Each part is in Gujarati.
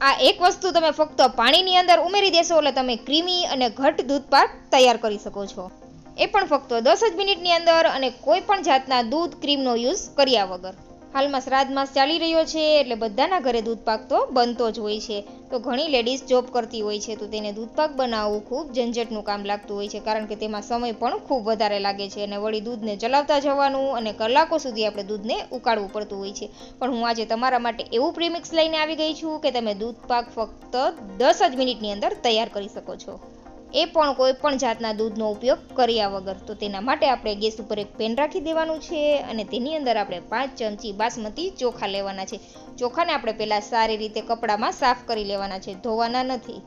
આ એક વસ્તુ તમે ફક્ત પાણીની અંદર ઉમેરી દેશો એટલે તમે ક્રીમી અને ઘટ દૂધપાક તૈયાર કરી શકો છો. એ પણ ફક્ત દસ જ મિનિટની અંદર અને કોઈ પણ જાતના દૂધ ક્રીમનો યુઝ કર્યા વગર. હાલમાં શ્રાદ્ધ માસ ચાલી રહ્યો છે એટલે બધાના ઘરે દૂધપાક તો બનતો જ હોય છે. તો ઘણી લેડીઝ જોબ કરતી હોય છે તો તેને દૂધપાક બનાવવું ખૂબ ઝંઝટનું કામ લાગતું હોય છે કારણ કે તેમાં સમય પણ ખૂબ વધારે લાગે છે અને વળી દૂધને ચલાવતા જવાનું અને કલાકો સુધી આપણે દૂધને ઉકાળવું પડતું હોય છે. પણ હું આજે તમારા માટે એવું પ્રીમિક્સ લઈને આવી ગઈ છું કે તમે દૂધપાક ફક્ત દસ જ મિનિટની અંદર તૈયાર કરી શકો છો. એ પણ કોઈ પણ જાતના દૂધનો ઉપયોગ કર્યા વગર. તો તેના માટે આપણે ગેસ ઉપર એક પેન રાખી દેવાનું છે અને તેની અંદર આપણે પાંચ ચમચી બાસમતી ચોખા લેવાના છે. ચોખાને આપણે પહેલાં સારી રીતે કપડામાં સાફ કરી લેવાના છે, ધોવાના નથી.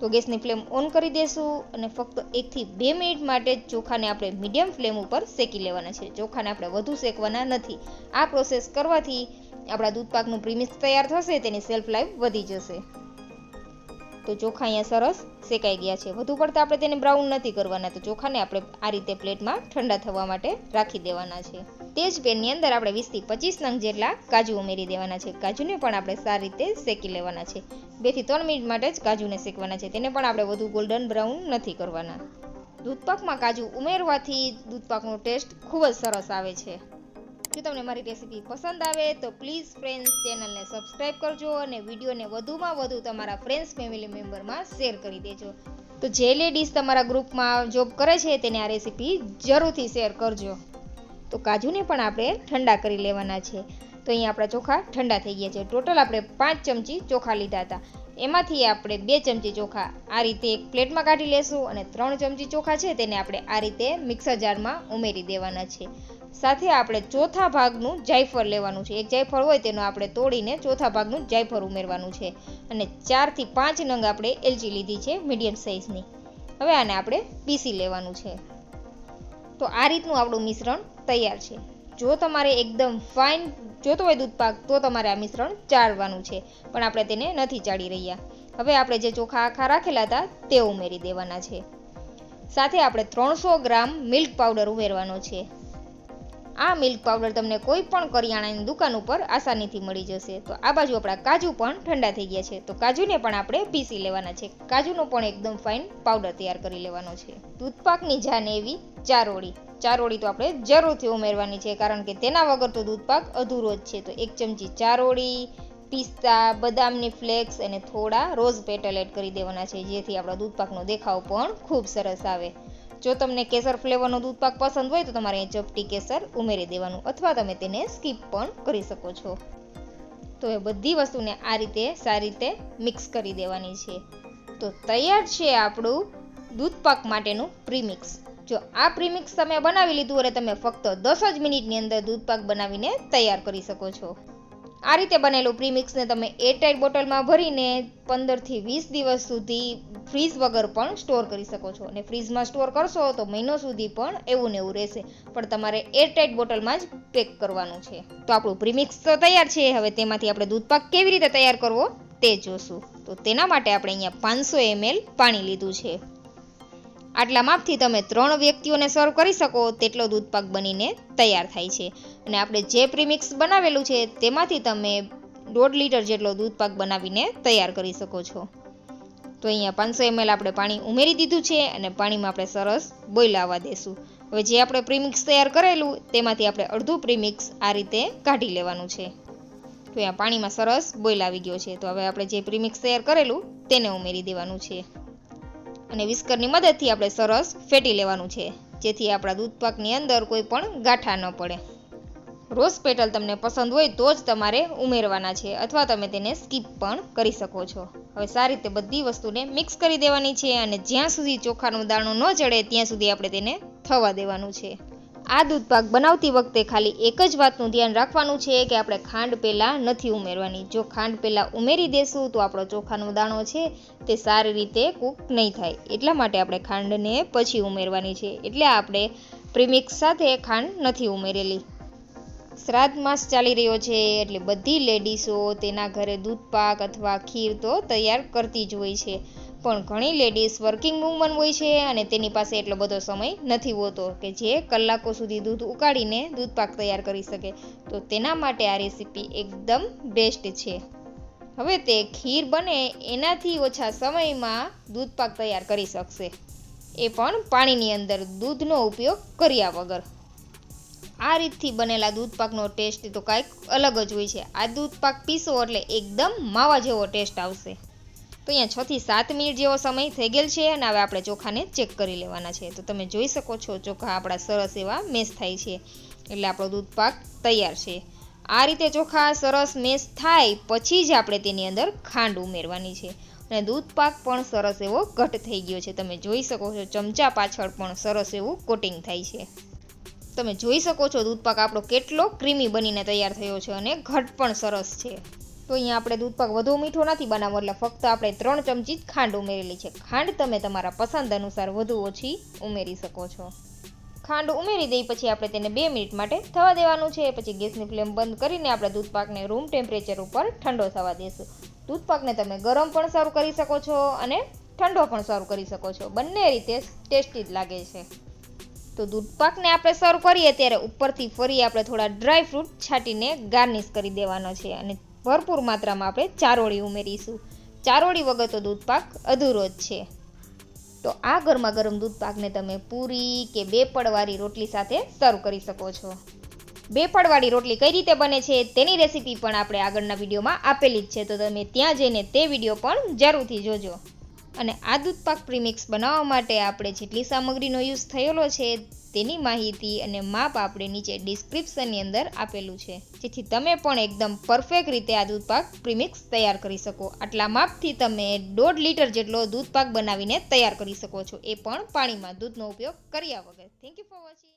તો ગેસની ફ્લેમ ઓન કરી દેશું અને ફક્ત એકથી બે મિનિટ માટે ચોખાને આપણે મીડિયમ ફ્લેમ ઉપર શેકી લેવાના છે. ચોખાને આપણે વધુ શેકવાના નથી. આ પ્રોસેસ કરવાથી આપણા દૂધપાકનું પ્રીમિક્સ તૈયાર થશે, તેની સેલ્ફ લાઈફ વધી જશે. તો ચોખા અહીંયા સરસ શેકાઈ ગયા છે. વધુ પડતા આપણે તેને બ્રાઉન નથી કરવાના. તો ચોખાને આપણે આ રીતે પ્લેટમાં ઠંડા થવા માટે રાખી દેવાના છે. તે જ પેનની અંદર આપણે વીસથી પચીસ નંગ જેટલા કાજુ ઉમેરી દેવાના છે. કાજુને પણ આપણે સારી રીતે શેકી લેવાના છે. બેથી ત્રણ મિનિટ માટે જ કાજુને શેકવાના છે. તેને પણ આપણે વધુ ગોલ્ડન બ્રાઉન નથી કરવાના. દૂધપાકમાં કાજુ ઉમેરવાથી દૂધપાકનો ટેસ્ટ ખૂબ જ સરસ આવે છે. જો તમને મારી રેસીપી પસંદ આવે તો પ્લીઝ ફ્રેન્ડ્સ ચેનલને સબસ્ક્રાઇબ કરજો અને વિડીયોને વધુમાં વધુ તમારા ફ્રેન્ડ્સ ફેમિલી મેમ્બરમાં શેર કરી દેજો. તો જે લેડીઝ તમારા ગ્રુપમાં જોબ કરે છે તેને આ રેસીપી જરૂરથી શેર કરજો. તો કાજુને પણ આપણે ઠંડા કરી લેવાના છે. તો અહીંયા આપણા ચોખા ઠંડા થઈ ગયા છે. ટોટલ આપણે પાંચ ચમચી ચોખા લીધા હતા. એમાંથી આપણે બે ચમચી ચોખા આ રીતે એક પ્લેટમાં કાઢી લેશું અને ત્રણ ચમચી ચોખા છે તેને આપણે આ રીતે મિક્સર જારમાં ઉમેરી દેવાના છે. સાથે આપણે ચોથા ભાગનું જાયફળ લેવાનું છે. એક જાયફળ હોય તેનો આપણે તોડીને ચોથા ભાગનું જાયફળ ઉમેરવાનું છે. અને ચારથી પાંચ નંગ આપણે એલચી લીધી છે મીડિયમ સાઇઝની. હવે આને આપણે પીસી લેવાનું છે. તો આ રીતનું આપણું મિશ્રણ તૈયાર છે. જો તમારે એકદમ ફાઇન જોતો હોય દૂધપાક તો તમારે આ મિશ્રણ ચાળવાનું છે. પણ આપણે તેને નથી ચાળી રહ્યા. હવે આપણે જે ચોખા આખા રાખેલા હતા, તે ઉમેરી દેવાના છે. સાથે આપણે ત્રણસો ગ્રામ મિલ્ક પાવડર ઉમેરવાનો છે. આ મિલ્ક પાવડર તમને કોઈ પણ કરિયાણાની દુકાન ઉપર આસાનીથી મળી જશે. તો આ બાજુ આપણા કાજુ પણ ઠંડા થઈ ગયા છે. તો કાજુને પણ આપણે પીસી લેવાના છે. કાજુનો પણ એકદમ ફાઇન પાવડર તૈયાર કરી લેવાનો છે. દૂધપાકની જાને એવી ચારોળી. ચારોળી તો આપણે જરૂરથી ઉમેરવાની છે, કારણ કે તેના વગર તો દૂધપાક અધૂરો જ છે. તો એક ચમચી ચારોળી, પિસ્તા, બદામની ફ્લેક્સ અને થોડા રોઝ પેટલ એડ કરી દેવાના છે, જેથી આપણા દૂધપાકનો દેખાવ પણ ખૂબ સરસ આવે. જો તમને કેસર ફ્લેવરનો દૂધપાક પસંદ હોય તો તમારે ચપટી કેસર ઉમેરી દેવાનું અથવા તમે તેને સ્કીપ પણ કરી શકો છો. તો એ બધી વસ્તુને આ રીતે સારી રીતે મિક્સ કરી દેવાની છે. તો તૈયાર છે આપણું દૂધપાક માટેનું પ્રીમિક્સ. જો આ પ્રીમિક્સ તમે બનાવી લીધું અને તમે ફક્ત દસ જ મિનિટની અંદર દૂધપાક બનાવીને તૈયાર કરી શકો છો. આ રીતે બનેલું પ્રીમિક્સને તમે એરટાઈટ બોટલમાં ભરીને પંદરથી વીસ દિવસ સુધી ફ્રીઝ વગર પણ સ્ટોર કરી શકો છો. અને ફ્રીઝમાં સ્ટોર કરશો તો મહિનો સુધી પણ એવું ને એવું રહેશે. પણ તમારે એરટાઇટ બોટલમાં જ પેક કરવાનું છે. તો આપણું પ્રીમિક્સ તો તૈયાર છે. હવે તેમાંથી આપણે દૂધપાક કેવી રીતે તૈયાર કરવો તે જોશું. તો તેના માટે આપણે અહીંયા પાંચસો એમએલ પાણી લીધું છે. આટલા માપથી તમે ત્રણ વ્યક્તિઓને સર્વ કરી શકો, તેટલો દૂધપાક બનીને તૈયાર થાય છે. અને આપણે જે પ્રીમિક્સ બનાવેલું છે, તેમાંથી તમે દોઢ લીટર જેટલો દૂધપાક બનાવીને તૈયાર કરી શકો છો. તો અહીંયા પાંચસો એમએલ આપણે પાણી ઉમેરી દીધું છે અને પાણીમાં આપણે સરસ બોઇલ આવવા દેશું. હવે જે આપણે પ્રીમિક્સ તૈયાર કરેલું, તેમાંથી આપણે અડધું પ્રીમિક્સ આ રીતે કાઢી લેવાનું છે. તો અહીંયા પાણીમાં સરસ બોઈલ આવી ગયો છે. તો હવે આપણે જે પ્રીમિક્સ તૈયાર કરેલું, તેને ઉમેરી દેવાનું છે. અને વિસ્કરની મદદથી આપણે સરસ ફેટી લેવાનું છે, જેથી આપણા દૂધપાકની અંદર કોઈ પણ ગાંઠા ન પડે. રોઝ પેટલ તમને પસંદ હોય તો જ તમારે ઉમેરવાના છે, અથવા તમે તેને સ્કીપ પણ કરી શકો છો. હવે સારી રીતે બધી વસ્તુને મિક્સ કરી દેવાની છે અને જ્યાં સુધી ચોખાનો દાણો ન ચડે ત્યાં સુધી આપણે તેને થવા દેવાનું છે. આ દૂધપાક બનાવતી વખતે ખાલી એક જ વાતનું ધ્યાન રાખવાનું છે કે આપણે ખાંડ પહેલાં નથી ઉમેરવાની. જો ખાંડ પહેલાં ઉમેરી દેશું તો આપણો ચોખાનો દાણો છે તે સારી રીતે કૂક નહીં થાય. એટલા માટે આપણે ખાંડને પછી ઉમેરવાની છે. એટલે આપણે પ્રીમિક્સ સાથે ખાંડ નથી ઉમેરેલી. શ્રાદ્ધ માસ ચાલી રહ્યો છે એટલે બધી લેડીઝો તેના ઘરે દૂધપાક અથવા ખીર તો તૈયાર કરતી જ હોય છે. પણ ઘણી લેડીઝ વર્કિંગ વુમન હોય છે અને તેની પાસે એટલો બધો સમય નથી હોતો કે જે કલાકો સુધી દૂધ ઉકાળીને દૂધપાક તૈયાર કરી શકે. તો તેના માટે આ રેસીપી એકદમ બેસ્ટ છે. હવે તે ખીર બને એનાથી ઓછા સમયમાં દૂધપાક તૈયાર કરી શકશે. એ પણ પાણીની અંદર દૂધનો ઉપયોગ કર્યા વગર. આ રીતથી બનેલા દૂધપાકનો ટેસ્ટ તો કાંઈક અલગ જ હોય છે. આ દૂધપાક પીસો એટલે એકદમ માવા જેવો ટેસ્ટ આવશે. તો અહીંયા છ થી સાત મિનિટ જેવો સમય થઈ ગયેલ છે અને હવે આપણે ચોખાને ચેક કરી લેવાના છે. તો તમે જોઈ શકો છો ચોખા આપણા સરસ એવા મેસ થાય છે. એટલે આપણો દૂધપાક તૈયાર છે. આ રીતે ચોખા સરસ મેસ થાય પછી જ આપણે તેની અંદર ખાંડ ઉમેરવાની છે. અને દૂધપાક પણ સરસ એવો ઘટ થઈ ગયો છે. તમે જોઈ શકો છો ચમચા પાછળ પણ સરસ એવું કોટિંગ થાય છે. તમે જોઈ શકો છો દૂધપાક આપણો કેટલો ક્રીમી બનીને તૈયાર થયો છે અને ઘટ પણ સરસ છે. તો અહીંયા આપણે દૂધપાક વધુ મીઠો નથી બનાવવો એટલે ફક્ત આપણે ત્રણ ચમચી જ ખાંડ ઉમેરેલી છે. ખાંડ તમે તમારા પસંદ અનુસાર વધુ ઓછી ઉમેરી શકો છો. ખાંડ ઉમેરી દઈ પછી આપણે તેને બે મિનિટ માટે થવા દેવાનું છે. પછી ગેસની ફ્લેમ બંધ કરીને આપણે દૂધપાકને રૂમ ટેમ્પરેચર ઉપર ઠંડો થવા દેશું. દૂધપાકને તમે ગરમ પણ સર્વ કરી શકો છો અને ઠંડો પણ સર્વ કરી શકો છો. બંને રીતે ટેસ્ટી જ લાગે છે. તો દૂધપાકને આપણે સર્વ કરીએ ત્યારે ઉપરથી ફરી આપણે થોડા ડ્રાય ફ્રૂટ છાંટીને ગાર્નિશ કરી દેવાનો છે અને ભરપૂર માત્રામાં આપણે ચારોળી ઉમેરીશું. ચારોળી વગર તો દૂધપાક અધૂરો જ છે. તો આ ગરમા ગરમ દૂધપાકને તમે પૂરી કે બે પડવાળી રોટલી સાથે સર્વ કરી શકો છો. બે પડવાળી રોટલી કઈ રીતે બને છે તેની રેસીપી પણ આપણે આગળના વિડીયોમાં આપેલી જ છે. તો તમે ત્યાં જઈને તે વીડિયો પણ જરૂરથી જોજો. અને આ દૂધપાક પ્રીમિક્સ બનાવવા માટે આપણે જેટલી સામગ્રીનો યુઝ થયેલો છે તેની માહિતી અને માપ આપણે નીચે ડિસ્ક્રિપ્શનની અંદર આપેલું છે. જેથી તમે પણ એકદમ પરફેક્ટ રીતે આ દૂધપાક પ્રીમિક્સ તૈયાર કરી શકો. આટલા માપથી તમે દોઢ લીટર જેટલો દૂધપાક બનાવીને તૈયાર કરી શકો છો. એ પણ પાણીમાં દૂધનો ઉપયોગ કર્યા વગર. Thank you for watching